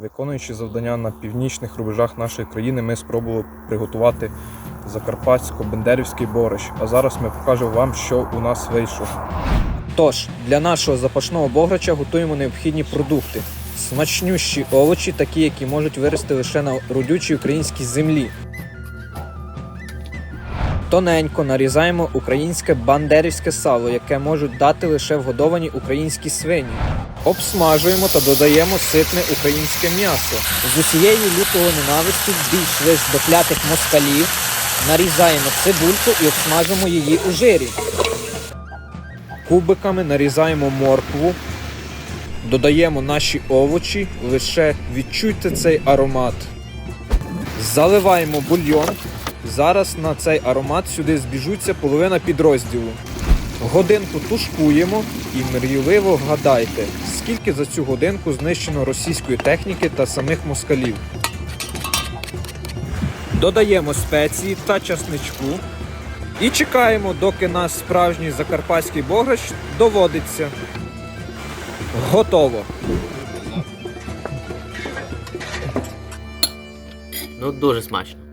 Виконуючи завдання на північних рубежах нашої країни, ми спробували приготувати закарпатсько-бендерівський борщ. А зараз ми покажемо вам, що у нас вийшло. Тож, для нашого запашного бограча готуємо необхідні продукти. Смачнющі овочі, такі, які можуть вирости лише на родючій українській землі. Тоненько нарізаємо українське бандерівське сало, яке можуть дати лише вгодовані українські свині. Обсмажуємо та додаємо ситне українське м'ясо. З усією лютою ненависті більш лиш до клятих москалів нарізаємо цибульку і обсмажимо її у жирі. Кубиками нарізаємо моркву, додаємо наші овочі, лише відчуйте цей аромат. Заливаємо бульйон. Зараз на цей аромат сюди збіжуться половина підрозділу. Годинку тушкуємо і мрійливо вгадайте, скільки за цю годинку знищено російської техніки та самих москалів. Додаємо спеції та часничку і чекаємо, доки наш справжній закарпатський бограч доводиться. Готово. Ну, дуже смачно.